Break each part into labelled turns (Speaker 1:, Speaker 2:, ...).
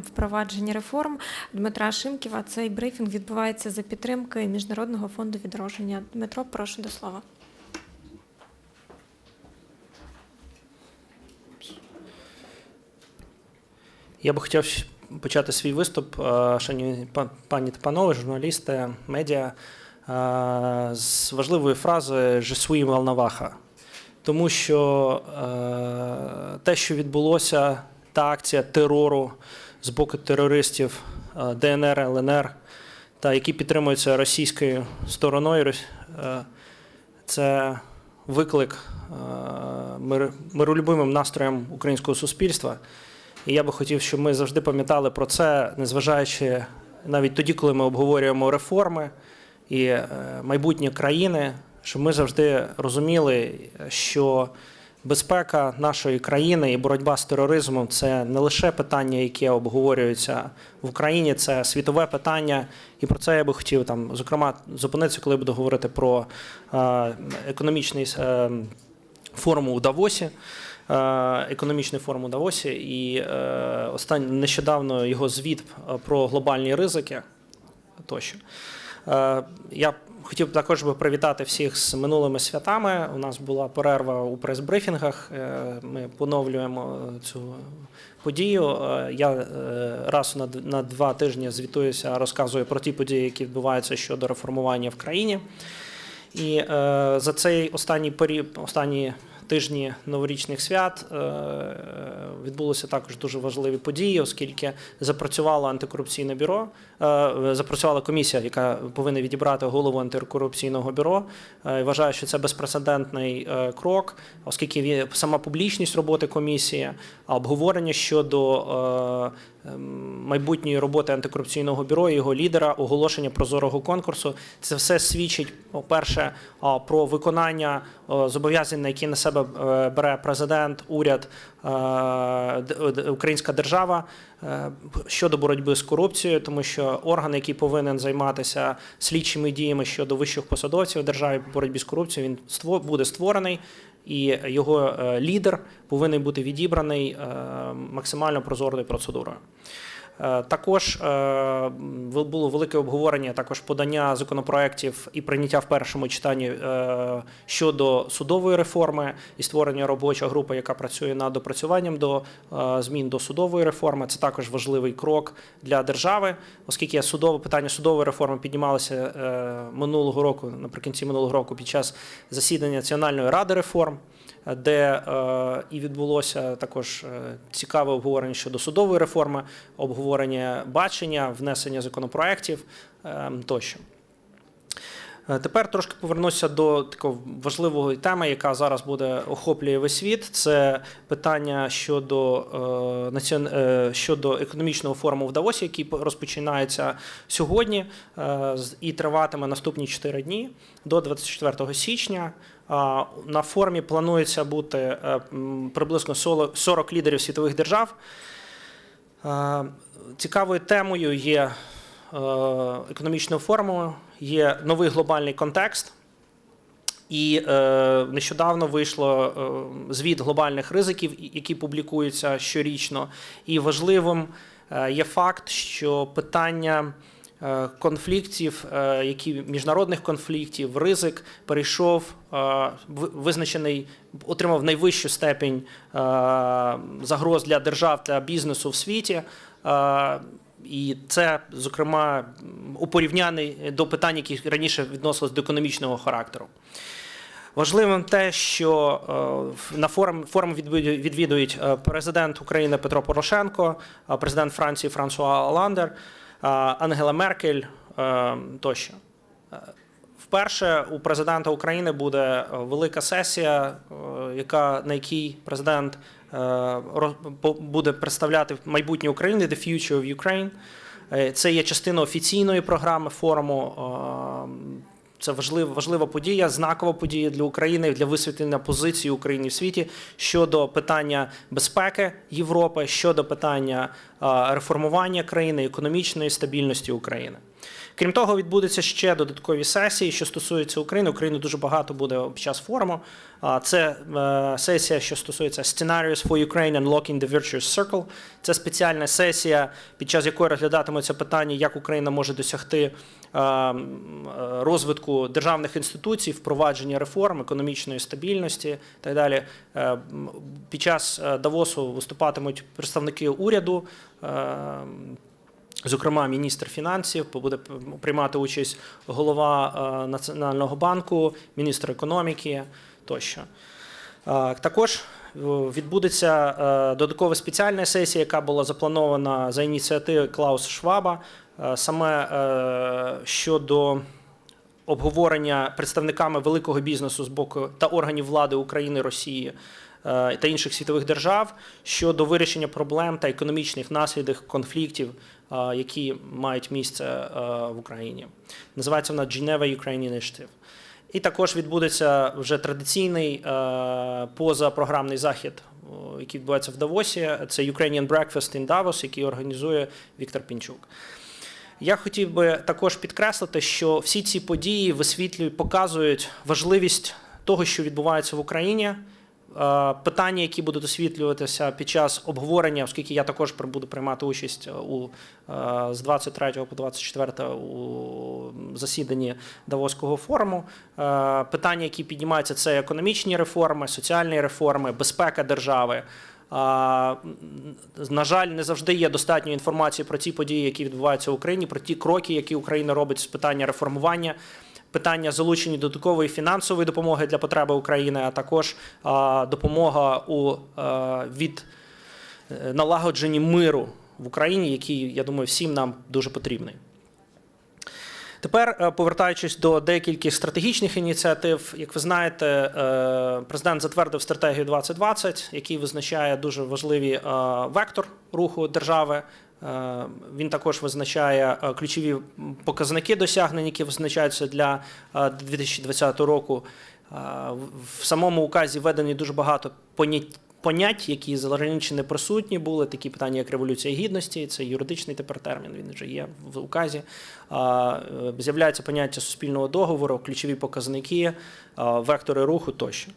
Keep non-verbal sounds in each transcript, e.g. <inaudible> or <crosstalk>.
Speaker 1: Впровадження реформ Дмитра Шимківа. Цей брифінг відбувається за підтримки Міжнародного фонду відродження. Дмитро, прошу до слова.
Speaker 2: Я би хотів почати свій виступ, е, шановні па- пані та панове, журналісти, медіа, е, з важливої фрази «Je suis волноваха». Тому що е, те, що відбулося, та акція терору з боку терористів е, ДНР, ЛНР, та які підтримуються російською стороною, е, це виклик е, мир- миролюбивим настроям українського суспільства. І я би хотів, щоб ми завжди пам'ятали про це, незважаючи навіть тоді, коли ми обговорюємо реформи і майбутнє країни, щоб ми завжди розуміли, що безпека нашої країни і боротьба з тероризмом це не лише питання, яке обговорюється в Україні, це світове питання. І про це я би хотів там, зокрема, зупинитися, коли буду говорити про е, економічний е, форум у Давосі е, економічний форум у Давосі, і остань, нещодавно його звіт про глобальні ризики тощо. Е, Я хотів також би привітати всіх з минулими святами. У нас була перерва у прес-брифінгах. Е, Ми поновлюємо цю подію. Е, Я е, раз на два тижні звітуюся, розказую про ті події, які відбуваються щодо реформування в країні. І е, за цей останній період, останні тижні новорічних свят е, відбулися також дуже важливі події, оскільки запрацювало антикорупційне бюро, е, запрацювала комісія, яка повинна відібрати голову антикорупційного бюро. Е, Вважаю, що це безпрецедентний крок, оскільки сама публічність роботи комісії, обговорення щодо ем, майбутньої роботи антикорупційного бюро, його лідера, оголошення прозорого конкурсу. Це все свідчить, по-перше, про виконання зобов'язань, на які на себе е, бере президент, уряд, е, українська держава е, щодо боротьби з корупцією, тому що орган, який повинен займатися слідчими діями щодо вищих посадовців в державі по боротьбі з корупцією, він буде створений. І його лідер повинен бути відібраний максимально прозорою процедурою. Е, Також е, було велике обговорення, також подання законопроєктів і прийняття в першому читанні е, щодо судової реформи і створення робочої групи, яка працює над допрацюванням до змін до судової реформи. Це також важливий крок для держави, оскільки судове питання судової реформи піднімалося минулого року, наприкінці минулого року, під час засідання Національної ради реформ де е, і відбулося також е, цікаве обговорення щодо судової реформи, обговорення бачення, внесення законопроєктів е, тощо. Е, Тепер трошки повернуся до такої важливої теми, яка зараз буде охоплює весь світ. Це питання щодо, е, е, щодо економічного форуму в Давосі, який по- розпочинається сьогодні е, і триватиме наступні 4 дні до 24 січня. На форумі планується бути е, приблизно 40 40 лідерів світових держав. Цікавою темою є е, економічного форуму, є новий глобальний контекст. І е, нещодавно вийшло е, звіт глобальних ризиків, які публікуються щорічно. І важливим е, є факт, що питання е, конфліктів, е, які міжнародних конфліктів, ризик перейшов е, визначений, отримав найвищу степень е, загроз для держав та бізнесу в світі. Е, і це, зокрема, у до питань, які раніше відносились до економічного характеру. Важливим те, що е, на форум, форум відвідують, е, президент України Петро Порошенко, е, президент Франції Франсуа Оландер, Ангела Меркель тощо. Вперше у президента України буде велика сесія, яка, на якій президент буде представляти майбутнє України «The Future of Ukraine». Е, Це є частина офіційної програми форуму. е, Це важлива, важлива подія, знакова подія для України, для висвітлення позиції України в світі щодо питання безпеки Європи, щодо питання е, реформування країни, економічної стабільності України. Крім того, відбудуться ще додаткові сесії, що стосуються України. України дуже багато буде під час форуму. Це е, сесія, що стосується Scenarios for Ukraine Unlocking the Virtuous Circle. Це спеціальна сесія, під час якої розглядатиметься питання, як Україна може досягти е, е, розвитку державних інституцій, впровадження реформ, економічної стабільності і так далі. Під час Давосу виступатимуть представники уряду. Зокрема, міністр фінансів буде приймати участь голова е, Національного банку, міністр економіки тощо. Е, Також е, відбудеться додаткова спеціальна сесія, яка була запланована за ініціативи Клауса Шваба, саме щодо обговорення представниками великого бізнесу з боку та органів влади України, Росії та інших світових держав щодо вирішення проблем та економічних наслідків конфліктів, е, які мають місце е, в Україні. Називається вона Geneva Ukraine Initiative. І також відбудеться вже традиційний е, позапрограмний захід, який відбувається в Давосі. Це Ukrainian Breakfast in Davos, який організує Віктор Пінчук. Я хотів би також підкреслити, що всі ці події висвітлюють, показують важливість того, що відбувається в Україні. Е, Питання, які будуть освітлюватися під час обговорення, оскільки я також буду приймати участь у е, з 23 по 24 у засіданні Давоського форуму. Е, Питання, які піднімаються, це економічні реформи, соціальні реформи, безпека держави. На жаль, не завжди є достатньо інформації про ті події, які відбуваються в Україні, про ті кроки, які Україна робить з питання реформування, питання залучення додаткової фінансової допомоги для потреби України, а також допомога у від е, налагодженні миру в Україні, який, я думаю, всім нам дуже потрібний. Тепер, е, повертаючись до декількох стратегічних ініціатив, як ви знаєте, е, президент затвердив стратегію 2020, який визначає дуже важливий е, вектор руху держави. Е, Він також визначає е, ключові показники досягнень, які визначаються для е, 2020 року. Е, В самому указі введені дуже багато понять. Які раніше не присутні були, такі питання, як революція гідності, це юридичний тепер термін, він вже є в указі. З'являється поняття суспільного договору, ключові показники, вектори руху тощо.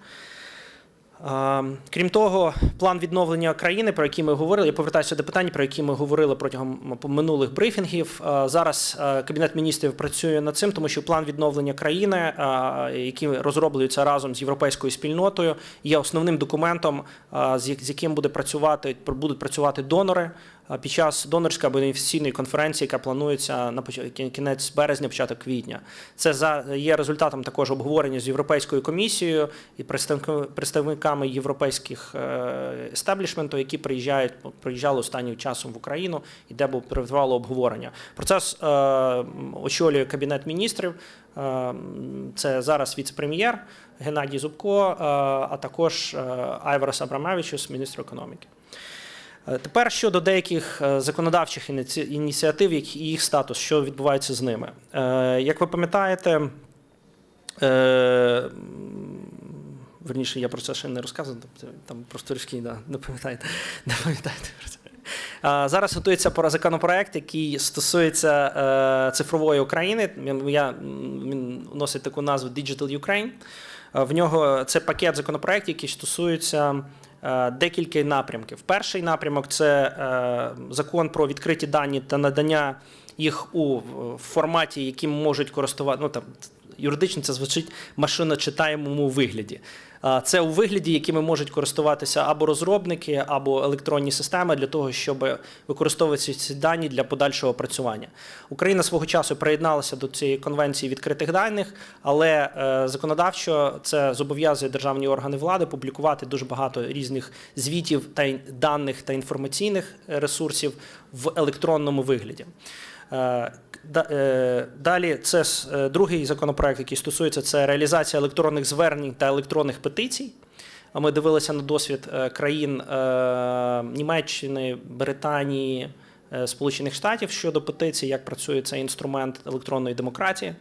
Speaker 2: Крім того, план відновлення країни, про який ми говорили, я повертаюся до питань, про які ми говорили протягом минулих брифінгів. Зараз Кабінет міністрів працює над цим, тому що план відновлення країни, а, який розроблюється разом з європейською спільнотою, є основним документом, з яким буде працювати, будуть працювати донори під час донорської або інвестиційної конференції, яка планується на кінець березня, початок квітня. Це за є результатом також обговорення з Європейською комісією і представниками- європейських е, естеблішменту, які приїжджають приїжджали останнім часом в Україну, і де було обговорення. Процес е, очолює кабінет міністрів. Е, Це зараз віце-прем'єр Геннадій Зубко, а також Айварас Абрамевичус, міністр економіки. Е, Тепер щодо деяких е, законодавчих ініціатив, і їх статус, що відбувається з ними. Е, Як ви пам'ятаєте, верніше, я про це ще не розказував, там просто трішки да, не пам'ятаєте. <laughs> Не пам'ятаєте про це. Зараз готується пора- законопроект, який стосується цифрової України. Він- носить таку назву Digital Ukraine. В нього це пакет законопроєктів, який стосується декілька напрямків. Перший напрямок це е, закон про відкриті дані та надання їх у форматі, яким можуть користувати. Ну юридично це звучить машиночитаємому вигляді. Це у вигляді, якими можуть користуватися або розробники, або електронні системи для того, щоб використовувати ці дані для подальшого опрацювання. Україна свого часу приєдналася до цієї конвенції відкритих даних, але е, законодавчо це зобов'язує державні органи влади публікувати дуже багато різних звітів та даних та інформаційних е, ресурсів в електронному вигляді. Е, да- Далі це е, другий законопроект, який стосується це реалізація електронних звернень та електронних петицій. А Ми дивилися на досвід е, країн Німеччини, Британії, Сполучених Штатів щодо петицій, як працює цей інструмент електронної демократії.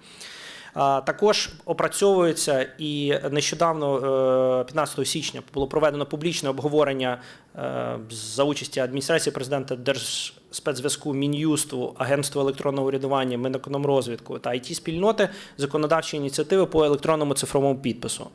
Speaker 2: Також опрацьовується і нещодавно, е, 15 січня, було проведено публічне обговорення е, за участі адміністрації президента Держспецзв'язку, Мін'юсту, Агентства електронного урядування, Минекономрозвідку та it спільноти законодавчі ініціативи по електронному цифровому підпису.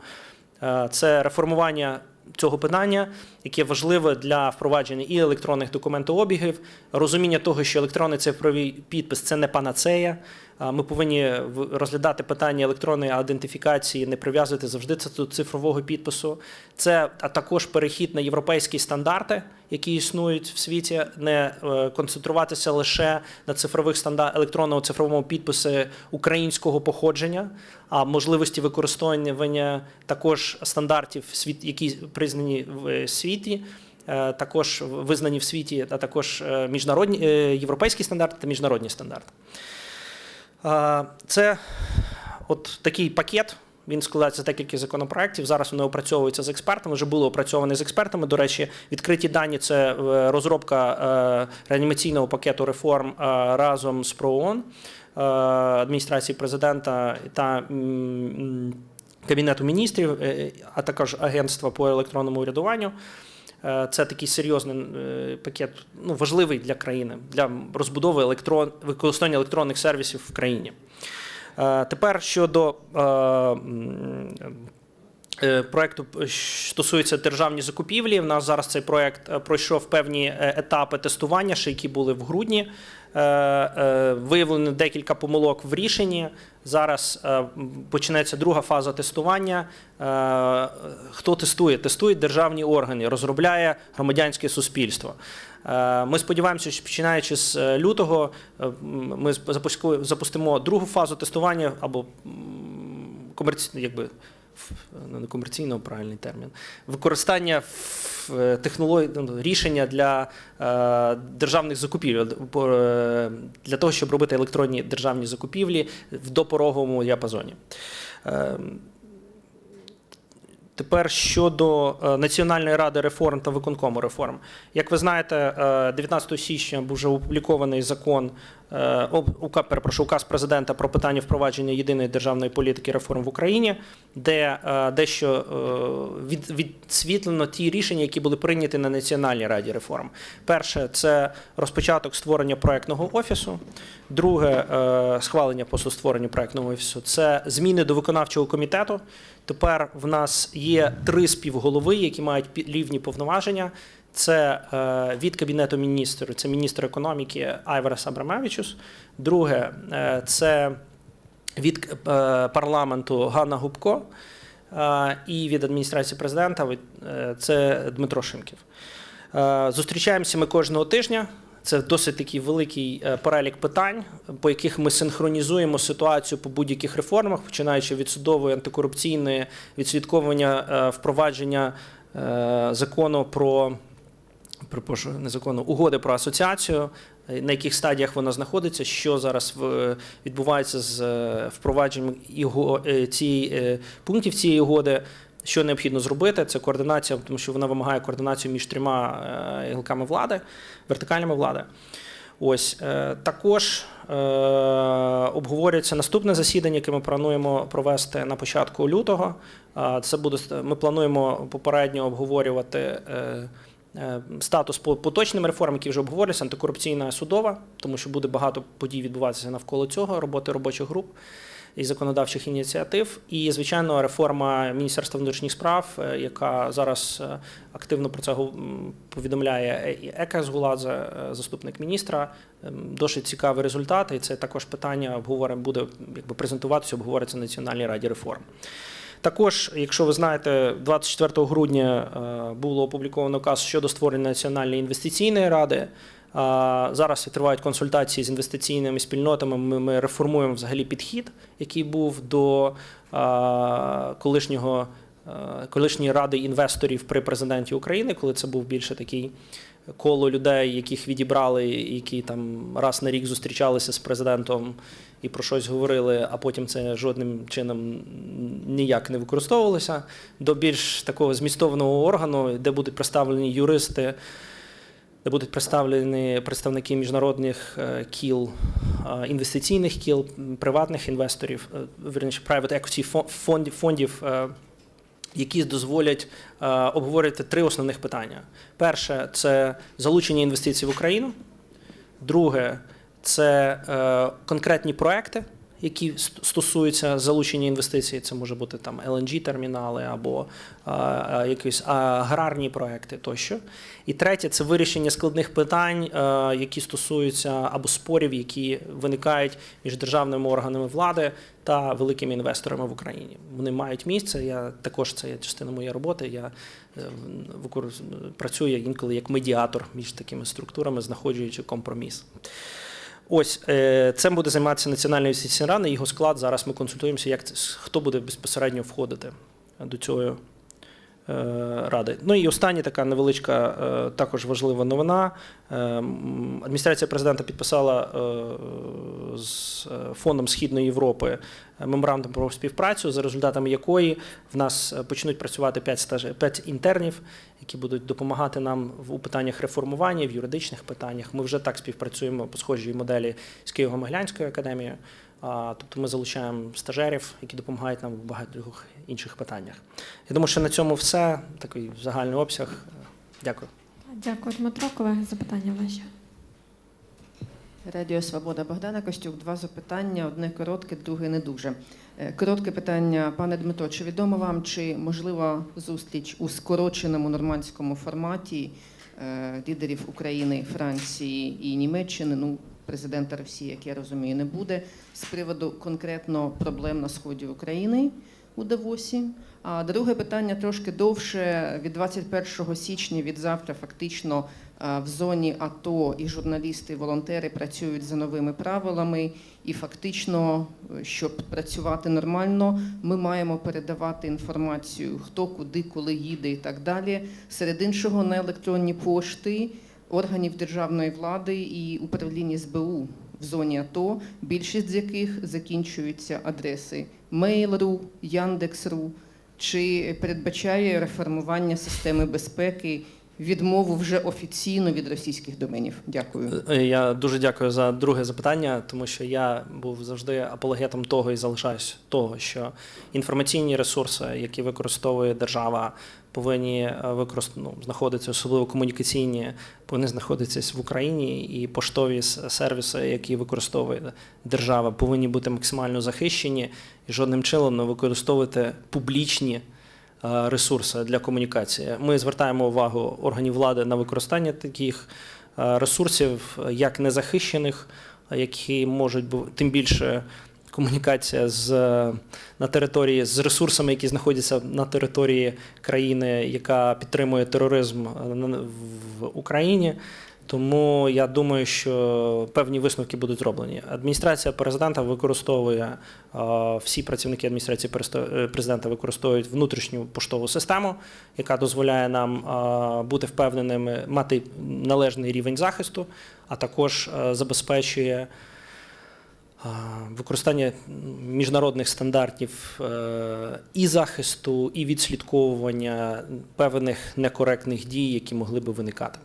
Speaker 2: Е, Це реформування цього питання, яке важливе для впровадження і електронних документообігів, розуміння того, що електронний цифровий підпис це не панацея. Ми повинні розглядати питання електронної ідентифікації, не прив'язувати завжди це до цифрового підпису. Це а також перехід на європейські стандарти, які існують в світі, не е, концентруватися лише на цифрових стандар... електронного цифровому підпису українського походження, а можливості використовування також стандартів, світ, які признані в світі. е, Також визнані в світі, а також е, міжнародні е, європейські стандарти та міжнародні стандарти. Це от такий пакет. Він складається з декілька законопроєктів. Зараз вони опрацьовуються з експертами. Вже були опрацьовані з експертами. До речі, відкриті дані це е, розробка е, реанімаційного пакету реформ е, разом з ПРООН, е, адміністрації президента та Кабінету міністрів, е, а також Агентства по електронному урядуванню. Е, Це такий серйозний е, пакет, ну, важливий для країни, для розбудови електрон, використання електронних сервісів в країні. Тепер щодо проекту, що стосується державні закупівлі. У нас зараз цей проект пройшов певні етапи тестування, ще які були в грудні. Е, е, Виявлено декілька помилок в рішенні. Зараз е, почнеться друга фаза тестування. Хто тестує? Тестують державні органи, розробляє громадянське суспільство. Ми сподіваємося, що починаючи з лютого, ми запустимо другу фазу тестування або комерційно, якби не комерційно правильний термін. Використання технологій ну, рішення для е, державних закупівель е, для того, щоб робити електронні державні закупівлі в допороговому діапазоні. Е, Тепер щодо е, Національної ради реформ та виконкому реформ. Як ви знаєте, е, 19 січня був вже опублікований закон, е, ука- перепрошую, указ президента про питання впровадження єдиної державної політики реформ в Україні, де е, дещо е, від- відсвітлено ті рішення, які були прийняті на Національній раді реформ. Перше це розпочаток створення проектного офісу. Друге схвалення по створенню проектного офісу це зміни до виконавчого комітету. Тепер в нас є три співголови, які мають рівні повноваження. Це е, від кабінету міністрів, це міністр економіки Айварас Абрамевичус. Друге, е, це від е, парламенту Ганна Губко. І від адміністрації президента це Дмитро Шимків. Зустрічаємося ми кожного тижня. Це досить такий великий перелік питань, по яких ми синхронізуємо ситуацію по будь-яких реформах, починаючи від судової антикорупційної, відслідковування впровадження закону про припрошую, не закону, угоди про асоціацію, е, на яких стадіях вона знаходиться, що зараз відбувається з е, впровадженням е, цієї е, пунктів цієї угоди. Що необхідно зробити, це координація, тому що вона вимагає координацію між трьома е, гілками влади, вертикальними влади. Ось е, також е, обговорюється наступне засідання, яке ми плануємо провести на початку лютого. Це буде ми плануємо попередньо обговорювати. Е, Статус по поточним реформам, які вже обговорюються, антикорупційна судова, тому що буде багато подій відбуватися навколо цього, роботи робочих груп і законодавчих ініціатив. І, звичайно, реформа Міністерства внутрішніх справ, е, яка зараз е, активно про це повідомляє і Ека заступник міністра. Ем, Досить цікавий результат, і це також питання обговоримо, буде якби презентуватися, обговориться на Національній раді реформ. Також, якщо ви знаєте, 24 грудня е, було опубліковано указ щодо створення Національної інвестиційної ради. Зараз тривають консультації з інвестиційними спільнотами. Ми, реформуємо взагалі підхід, який був до колишнього е, колишньої ради інвесторів при президенті України, коли це був більше такий коло людей, яких відібрали, які там раз на рік зустрічалися з президентом і про щось говорили, а потім це жодним чином ніяк не використовувалося, до більш такого змістовного органу, де будуть представлені юристи. де будуть представлені представники міжнародних е, кіл, е, інвестиційних кіл, приватних інвесторів, е, вірніше, private equity фондів, фондів які дозволять обговорити три основних питання. Перше це залучення інвестицій в Україну. Друге це е, конкретні проекти, які стосуються залучення інвестицій. Це може бути там LNG термінали або е, е, якісь аграрні проекти тощо. І третє це вирішення складних питань, е, які стосуються або спорів, які виникають між державними органами влади та великими інвесторами в Україні. Вони мають місце. Я також це є частина моєї роботи. Я е, працюю інколи як медіатор між такими структурами, знаходжуючи компроміс. Ось е, цим буде займатися Національна ран і Його склад. Зараз ми консультуємося, як це, хто буде безпосередньо входити до цього ради. Ну і остання така невеличка, е, також важлива новина. Е, Адміністрація президента підписала е, з е, фондом Східної Європи е, меморандум про співпрацю, за результатами якої в нас е, почнуть працювати 5, стаж... 5 інтернів, які будуть допомагати нам у питаннях реформування, в юридичних питаннях. Ми вже так співпрацюємо по схожій моделі з Києво-Могилянською академією. А, Тобто ми залучаємо стажерів, які допомагають нам в багатьох інших питаннях. Я думаю, що на цьому все. Такий загальний обсяг. Дякую.
Speaker 1: Дякую, Дмитро. Колеги, запитання ваші.
Speaker 3: Радіо Свобода Богдана Костюк. Два запитання: одне коротке, друге не дуже. Е, Коротке питання, пане Дмитро, чи відомо вам, чи можлива зустріч у скороченому нормандському форматі е, лідерів України, Франції і Німеччини? Ну, президента Росії, як я розумію, не буде з приводу конкретно проблем на сході України у Давосі. А друге питання трошки довше. Від 21 січня від завтра фактично е, в зоні АТО і журналісти, і волонтери працюють за новими правилами, і фактично, е, щоб працювати нормально, ми маємо передавати інформацію, хто куди, коли їде і так далі. Серед іншого на електронні пошти органів державної влади і управління СБУ в зоні АТО, більшість з яких закінчуються адреси Mail.ru, Яндекс.ру. Чи передбачає реформування системи безпеки відмову вже офіційно від російських доменів? Дякую.
Speaker 2: Е, Я дуже дякую за друге запитання, тому що я був завжди апологетом того і залишаюсь того, що інформаційні ресурси, які використовує держава, повинні використ... ну, знаходитися, особливо комунікаційні, повинні знаходитися в Україні, і поштові сервіси, які використовує держава, повинні бути максимально захищені і жодним чином не використовувати публічні е, ресурси для комунікації. Ми звертаємо увагу органів влади на використання таких е, ресурсів, е, як незахищених, е, які можуть бути тим більше. Комунікація з е, на території з ресурсами, які знаходяться на території країни, яка підтримує тероризм е, в Україні. Тому я думаю, що певні висновки будуть зроблені. Адміністрація президента використовує е, всі працівники адміністрації е, президента використовують внутрішню поштову систему, яка дозволяє нам е, бути впевненими, мати належний рівень захисту, а також забезпечує. Використання міжнародних стандартів і захисту, і відслідковування певних некоректних дій, які могли би виникати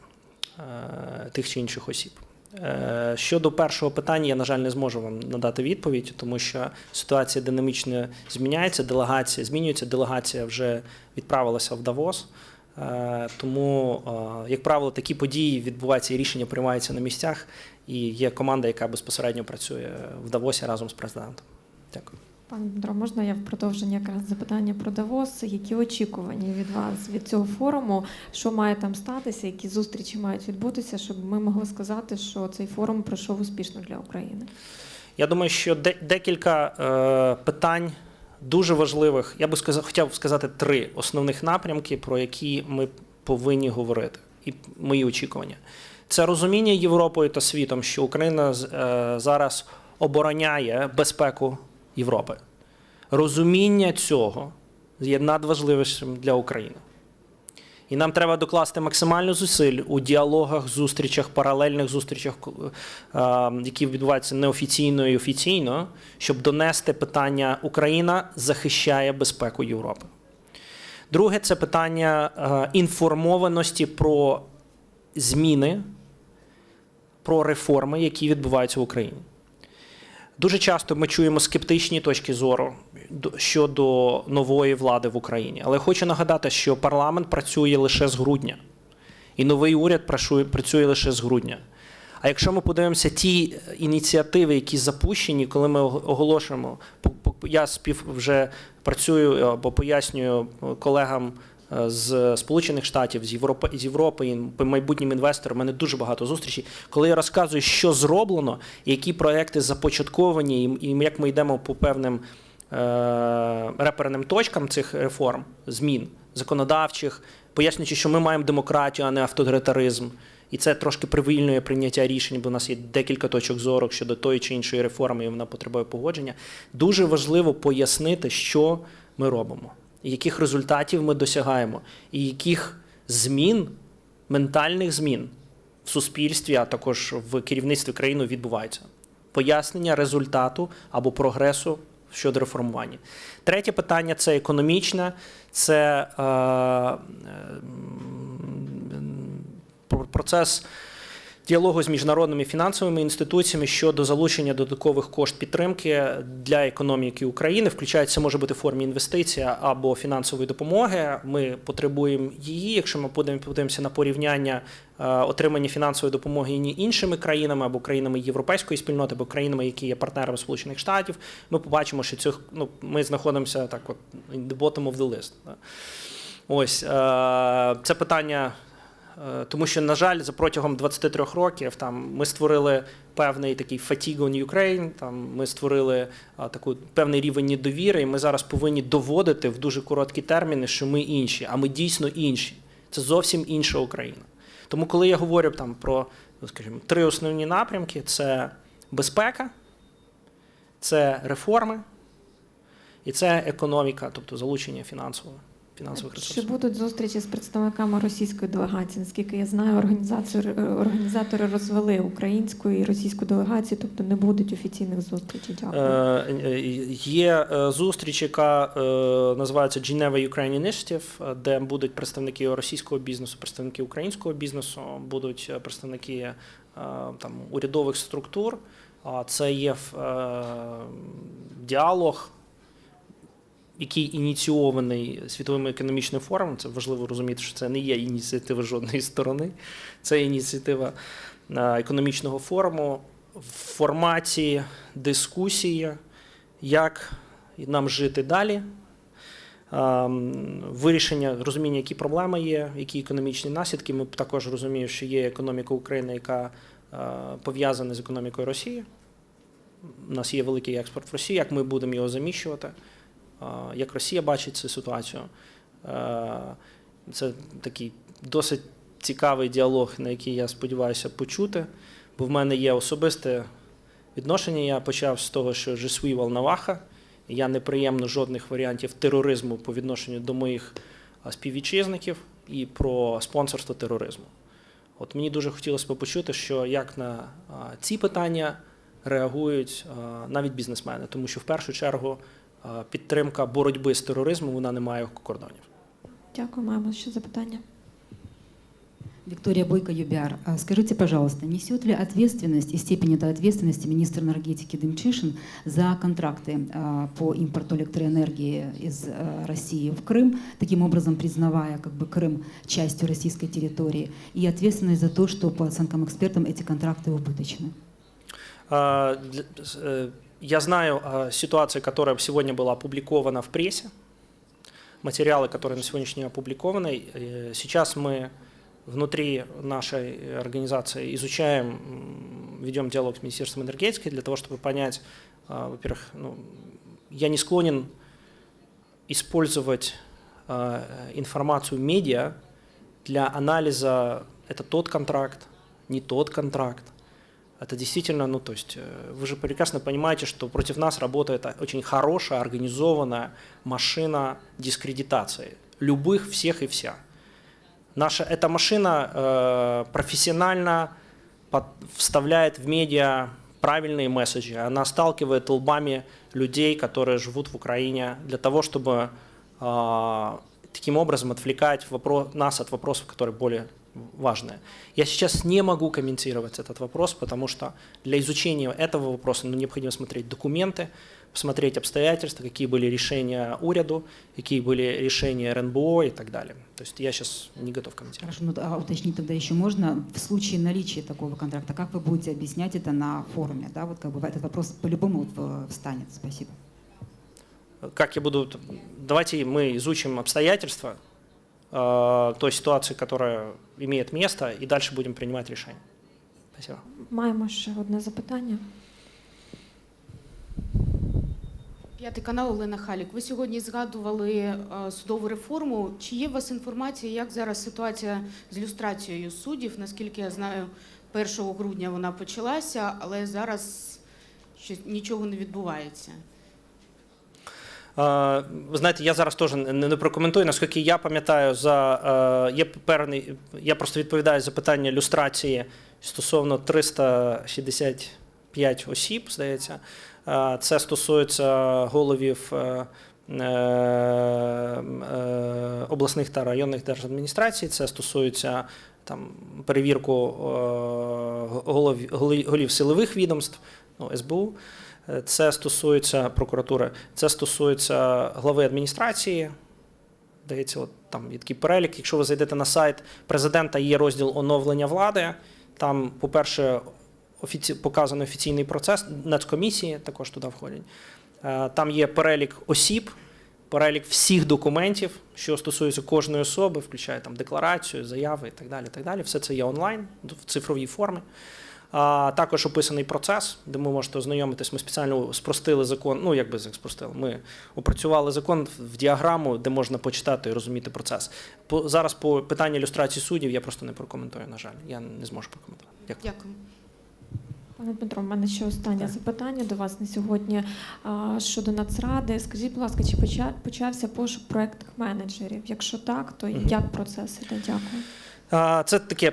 Speaker 2: тих чи інших осіб. Е, Щодо першого питання, я, на жаль, не зможу вам надати відповідь, тому що ситуація динамічно зміняється, делегація змінюється, делегація вже відправилася в Давос. Е, Тому, е, як правило, такі події відбуваються і рішення приймаються на місцях, і є команда, яка безпосередньо працює в Давосі разом з президентом. Дякую.
Speaker 1: Пане Дмитро, можна я в продовження якраз запитання про Давос? Які очікування від вас від цього форуму? Що має там статися? Які зустрічі мають відбутися, щоб ми могли сказати, що цей форум пройшов успішно для України?
Speaker 2: Я думаю, що де- декілька е, питань дуже важливих. Я би сказав, хотів сказати три основних напрямки, про які ми повинні говорити, і мої очікування. Це розуміння Європою та світом, що Україна е, зараз обороняє безпеку Європи. Розуміння цього є надважливішим для України. І нам треба докласти максимально зусиль у діалогах, зустрічах, паралельних зустрічах, е, які відбуваються неофіційно і офіційно, щоб донести питання Україна захищає безпеку Європи. Друге це питання е, інформованості про зміни, про реформи, які відбуваються в Україні. Дуже часто ми чуємо скептичні точки зору щодо нової влади в Україні. Але хочу нагадати, що парламент працює лише з грудня, і новий уряд працює, лише з грудня. А якщо ми подивимося ті ініціативи, які запущені, коли ми оголошуємо, я спів вже працюю або пояснюю колегам е, з Сполучених Штатів, з Європи, з Європи, і майбутнім інвесторам, у мене дуже багато зустрічей, коли я розказую, що зроблено, які проекти започатковані, і, як ми йдемо по певним е, реперним точкам цих реформ, змін законодавчих, пояснюючи, що ми маємо демократію, а не авторитаризм. І це трошки привільнює прийняття рішень, бо у нас є декілька точок зору щодо тої чи іншої реформи, і вона потребує погодження. Дуже важливо пояснити, що ми робимо, яких результатів ми досягаємо, і яких змін, ментальних змін в суспільстві, а також в керівництві країни відбувається. Пояснення результату або прогресу щодо реформування. Третє питання це економічне, це е, е, про- процес діалогу з міжнародними фінансовими інституціями щодо залучення додаткових кошт підтримки для економіки України. Включається може бути в формі інвестиція або фінансової допомоги. Ми потребуємо її. Якщо ми подивимо- подивимося на порівняння е, отримання фінансової допомоги іншими країнами або країнами європейської спільноти, або країнами, які є партнерами Сполучених Штатів, ми побачимо, що цих ну ми знаходимося так, от the bottom of the list. Ось е, це питання. Е, Тому що, на жаль, за протягом 23 років там ми створили певний такий fatigue on Ukraine, там ми створили а, таку певний рівень недовіри, і ми зараз повинні доводити в дуже короткі терміни, що ми інші, а ми дійсно інші. Це зовсім інша Україна. Тому, коли я говорю там про, ну, скажімо, три основні напрямки: це безпека, це реформи і це економіка, тобто залучення фінансового фінансових
Speaker 1: Чи будуть зустрічі з представниками російської делегації? Наскільки я знаю, організатори, організатори розвели українську і російську делегацію, тобто не будуть офіційних зустрічей. Дякую.
Speaker 2: Е, е, Є е, зустріч, яка е, називається Geneva Ukraine Initiative, е, де будуть представники російського бізнесу, представники українського бізнесу, будуть е, представники е, там урядових структур. Це є е, діалог, який ініційований світовим економічним форумом. Це важливо розуміти, що це не є ініціатива жодної сторони, це ініціатива економічного форуму в форматі дискусії, як нам жити далі. Вирішення розуміння, які проблеми є, які економічні наслідки. Ми також розуміємо, що є економіка України, яка пов'язана з економікою Росії. У нас є великий експорт в Росію, як ми будемо його заміщувати, як Росія бачить цю ситуацію. Це такий досить цікавий діалог, на який я сподіваюся почути, бо в мене є особисте відношення. Я почав з того, що je suis волноваха, я не приємно жодних варіантів тероризму по відношенню до моїх співвітчизників і про спонсорство тероризму. От мені дуже хотілося б почути, що як на ці питання реагують навіть бізнесмени, тому що в першу чергу підтримка боротьби з тероризмом вона не має кордонів.
Speaker 1: Дякую, маємо ще запитання.
Speaker 4: Виктория Бойко, ЮБИАР. А Скажите, пожалуйста, несет ли ответственность и степень этой ответственности министр энергетики Дымчишин за контракты а, по импорту электроэнергии из а, России в Крым, таким образом признавая как бы Крым частью российской территории, и ответственность за то, что по оценкам экспертам эти контракты убыточны?
Speaker 2: А, для- с- э, Я знаю о ситуации, которая сегодня была опубликована в прессе, материалы, которые на сегодняшний день опубликованы. Э, Сейчас мы внутри нашей организации изучаем, ведем диалог с Министерством энергетики для того, чтобы понять, а, во-первых, ну, я не склонен использовать информацию медиа для анализа, это тот контракт, не тот контракт. Это действительно, ну то есть, э, вы же прекрасно понимаете, что против нас работает очень хорошая, организованная машина дискредитации любых, всех и вся. Наша эта машина э, профессионально под- вставляет в медиа правильные месседжи. Она сталкивает лбами людей, которые живут в Украине, для того, чтобы а, таким образом отвлекать вопро- нас от вопросов, которые более важное. Я сейчас не могу комментировать этот вопрос, потому что для изучения этого вопроса ну, необходимо смотреть документы, посмотреть обстоятельства, какие были решения уряду, какие были решения РНБО и так далее. То есть я сейчас не готов комментировать.
Speaker 4: Хорошо, ну а уточнить тогда еще можно, в случае наличия такого контракта, как вы будете объяснять это на форуме? Да, вот как бы этот вопрос по-любому вот, встанет. Спасибо.
Speaker 2: Как я буду... Давайте мы изучим обстоятельства той ситуации, которая имеет место, и дальше будем принимать решения. Спасибо.
Speaker 1: Маємо ще одне запитання.
Speaker 5: П'ятий канал Олена Халік. Ви сьогодні згадували е, судову реформу. Чи є у вас інформація, як зараз ситуація з люстрацією суддів? Наскільки я знаю, 1 грудня вона почалася, але зараз щось нічого не відбувається.
Speaker 2: Знаєте, я зараз теж не, прокоментую. Наскільки я пам'ятаю, за е, є певний, я просто відповідаю за питання люстрації стосовно 365 осіб, здається. Це стосується головів е, е, обласних та районних держадміністрацій. Це стосується там перевірку голів, голів силових відомств, ну, СБУ. Це стосується прокуратури, це стосується глави адміністрації. Дається, от там є такий перелік. Якщо ви зайдете на сайт президента, є розділ оновлення влади. Там, по-перше, офіці... показаний офіційний процес, нацкомісії також туди входять. Е, Там є перелік осіб, перелік всіх документів, що стосується кожної особи, включає там декларацію, заяви і так далі. Так далі. Все це є онлайн в цифровій формі. А також описаний процес, де ви можете ознайомитись. Ми спеціально спростили закон. Ну як би спростили. Ми опрацювали закон в діаграму, де можна почитати і розуміти процес. По зараз по питанню ілюстрації суддів я просто не прокоментую. На жаль, я не зможу прокоментувати. Дякую.
Speaker 5: Дякую.
Speaker 1: Пане Дмитро, в мене ще останнє
Speaker 2: Так.
Speaker 1: запитання до вас на сьогодні щодо Нацради. Скажіть, будь ласка, чи поча- почався пошук проектних менеджерів? Якщо так, то як процес іде? Дякую.
Speaker 2: Це таке.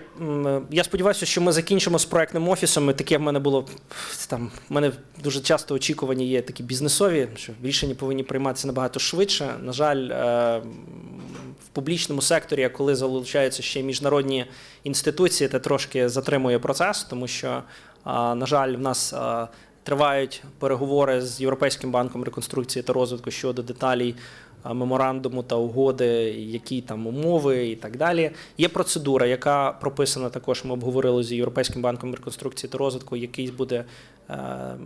Speaker 2: Я сподіваюся, що ми закінчимо з проектним офісом. Таке в мене було там. В мене дуже часто очікування є такі бізнесові, що рішення повинні прийматися набагато швидше. На жаль, е, в публічному секторі, коли залучаються ще міжнародні інституції, це трошки затримує процес, тому що, на жаль, в нас. Тривають переговори з Європейським банком реконструкції та розвитку щодо деталей меморандуму та угоди, які там умови і так далі. Є процедура, яка прописана також. Ми обговорили з Європейським банком реконструкції та розвитку, який буде е,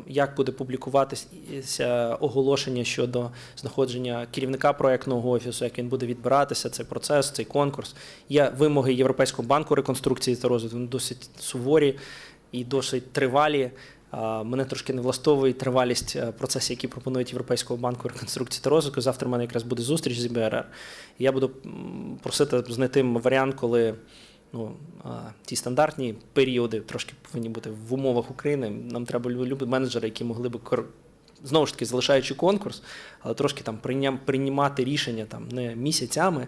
Speaker 2: як буде публікуватися оголошення щодо знаходження керівника проектного офісу, як він буде відбиратися, цей процес, цей конкурс. Є вимоги Європейського банку реконструкції та розвитку, досить суворі і досить тривалі. Мене трошки не влаштовує тривалість е, процесів, які пропонують Європейського банку реконструкції та розвитку. Завтра в мене якраз буде зустріч з ІБРР. Я буду просити знайти варіант, коли ну, ті стандартні періоди трошки повинні бути в умовах України. Нам треба любі менеджери, які могли би знову ж таки залишаючи конкурс, але трошки там приймати рішення там не місяцями,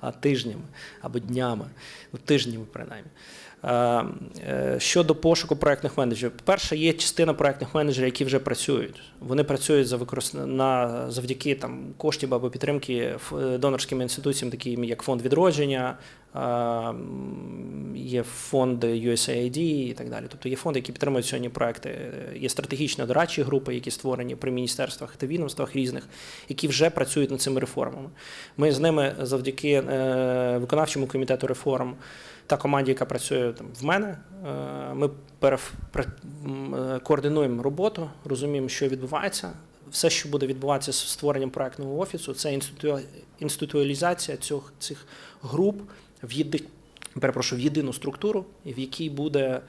Speaker 2: а тижнями або днями, ну тижнями принаймні. Е, е, Щодо пошуку проектних менеджерів, перше, є частина проектних менеджерів, які вже працюють. Вони працюють за використ... завдяки там коштів або підтримки е, донорським інституціям, таким як фонд відродження, є фонд USAID і так далі. Тобто є фонди, які підтримують сьогодні проекти. Є стратегічно дорадчі групи, які створені при міністерствах та відомствах різних, які вже працюють над цими реформами. Ми з ними завдяки виконавчому комітету реформ та команді, яка працює там в мене, е, ми переф... е, координуємо роботу, розуміємо, що відбувається. Все, що буде відбуватися з створенням проектного офісу, це інститу... інституалізація цих, цих груп в єди... перепрошую, в єдину структуру, в якій буде е,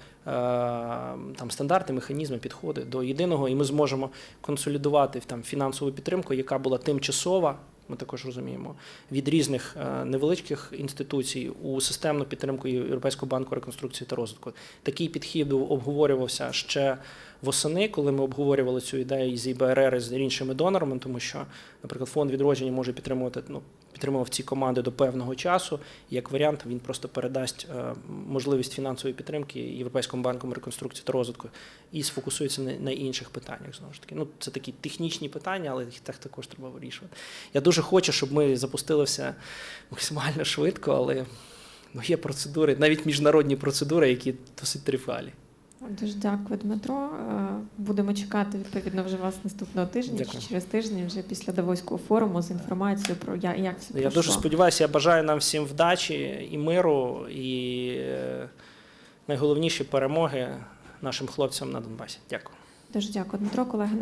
Speaker 2: там стандарти, механізми, підходи до єдиного, і ми зможемо консолідувати там фінансову підтримку, яка була тимчасова. Ми також розуміємо від різних е, невеличких інституцій у системну підтримку Європейського банку реконструкції та розвитку. Такий підхід обговорювався ще восени, коли ми обговорювали цю ідею з ІБРР з іншими донорами, тому що, наприклад, фонд відродження може підтримувати ну. Підтримував ці команди до певного часу. Як варіант, він просто передасть е, можливість фінансової підтримки Європейському банку реконструкції та розвитку і сфокусується на, інших питаннях. Знову ж таки, ну це такі технічні питання, але їх так також треба вирішувати. Я дуже хочу, щоб ми запустили все максимально швидко, але ну, є процедури, навіть міжнародні процедури, які досить тривалі.
Speaker 1: Дуже дякую, Дмитро. Е, Будемо чекати відповідно вже вас наступного тижня
Speaker 2: Дякую.
Speaker 1: чи через тиждень, вже після Давоського форуму з інформацією про я- як
Speaker 2: Я
Speaker 1: пройшло.
Speaker 2: дуже сподіваюся, я бажаю нам всім вдачі і миру, і е, найголовніші перемоги нашим хлопцям на Донбасі. Дякую.
Speaker 1: Дуже дякую, Дмитро. Колеги,